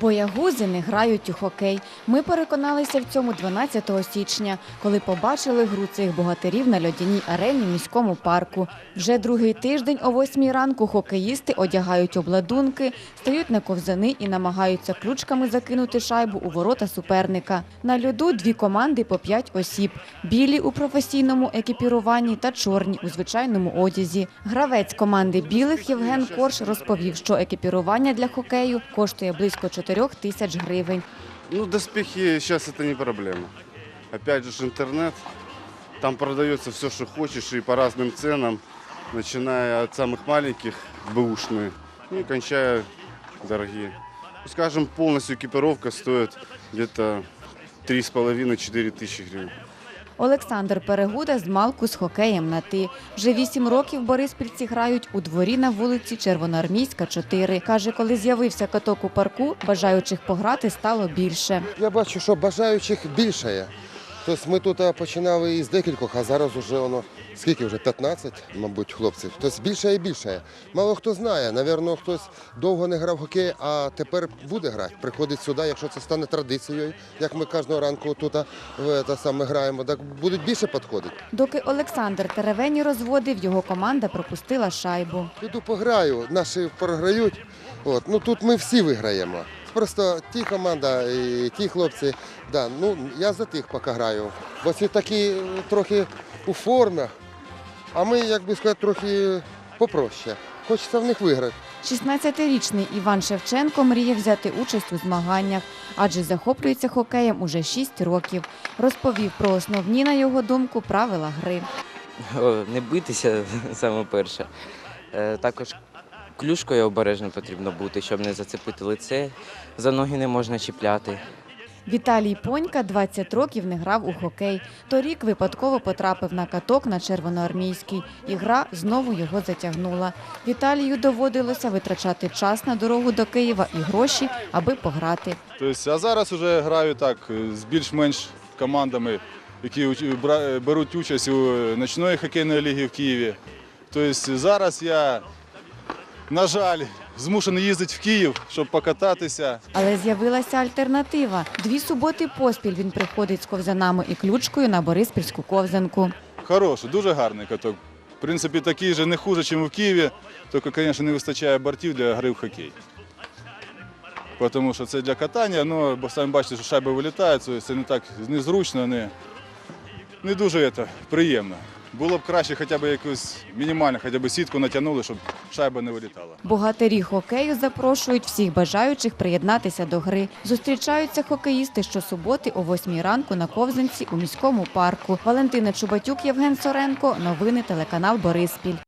Боягузи не грають у хокей. Ми переконалися в цьому 12 січня, коли побачили гру цих богатирів на льодяній арені міському парку. Вже другий тиждень о 8 ранку хокеїсти одягають обладунки, стають на ковзани і намагаються ключками закинути шайбу у ворота суперника. На льоду дві команди по п'ять осіб: білі у професійному екіпіруванні та чорні у звичайному одязі. Гравець команди білих Євген Корж розповів, що екіпірування для хокею коштує близько 4 тисяч гривень. Ну, доспехи сейчас это не проблема. Опять же, ж интернет. Там продается все, что хочешь, и по разным ценам, начиная от самых маленьких, бэушные, ну и кончая дорогие. Ну, Скажем, полностью экипировка стоит где-то 3,5-4 тысячи гривен. Олександр Перегуда з Малку з хокеєм на ти. Вже вісім років бориспільці грають у дворі на вулиці Червоноармійська, 4. Каже, коли з'явився каток у парку, бажаючих пограти стало більше. Я бачу, що бажаючих більше. Тобто ми тут починали із декількох, а зараз вже воно скільки вже 15, мабуть, хлопців. Тобто більше і більше. Мало хто знає. Навірно, хтось довго не грав в хокей, а тепер буде грати. Приходить сюди, якщо це стане традицією, як ми кожного ранку тут в це саме граємо, так будуть більше підходити. Доки Олександр теревені розводив, його команда пропустила шайбу. Піду пограю, наші програють. От. Ну тут ми всі виграємо. Просто ті команда і ті хлопці, да, ну я за тих поки граю. Бо ці такі е, трохи у формах, а ми, як би сказати, трохи попроще. Хочеться в них виграти. 16-річний Іван Шевченко мріє взяти участь у змаганнях, адже захоплюється хокеєм уже 6 років. Розповів про основні, на його думку, правила гри. Не битися саме перше. Е, Також клюшкою обережно потрібно бути, щоб не зацепити лице. За ноги не можна чіпляти. Віталій Понька 20 років не грав у хокей. Торік випадково потрапив на каток на Червоноармійський, і гра знову його затягнула. Віталію доводилося витрачати час на дорогу до Києва і гроші, аби пограти. Тобто, а зараз вже граю так е, з більш-менш командами, які уч- беруть участь у е, ночної хокейної ліги в Києві. Тобто зараз я, на жаль, змушений їздити в Київ, щоб покататися. Але з'явилася альтернатива. Дві суботи поспіль він приходить з ковзанами і ключкою на Бориспільську ковзанку. Хороший, дуже гарний каток. В принципі, такий же не хуже, ніж в Києві, тільки, звісно, не вистачає бортів для гри в хокей. Тому що це для катання, ну, бо самі бачите, що шайби вилітають, це- це не так незручно, не, не дуже це, приємно. Було б краще хоча б якусь мінімальну, хоча б сітку натягнули, щоб шайба не вилітала. Богатирі хокею запрошують всіх бажаючих приєднатися до гри. Зустрічаються хокеїсти щосуботи о 8 ранку на ковзанці у міському парку. Валентина Чубатюк, Євген Соренко. Новини телеканал Бориспіль.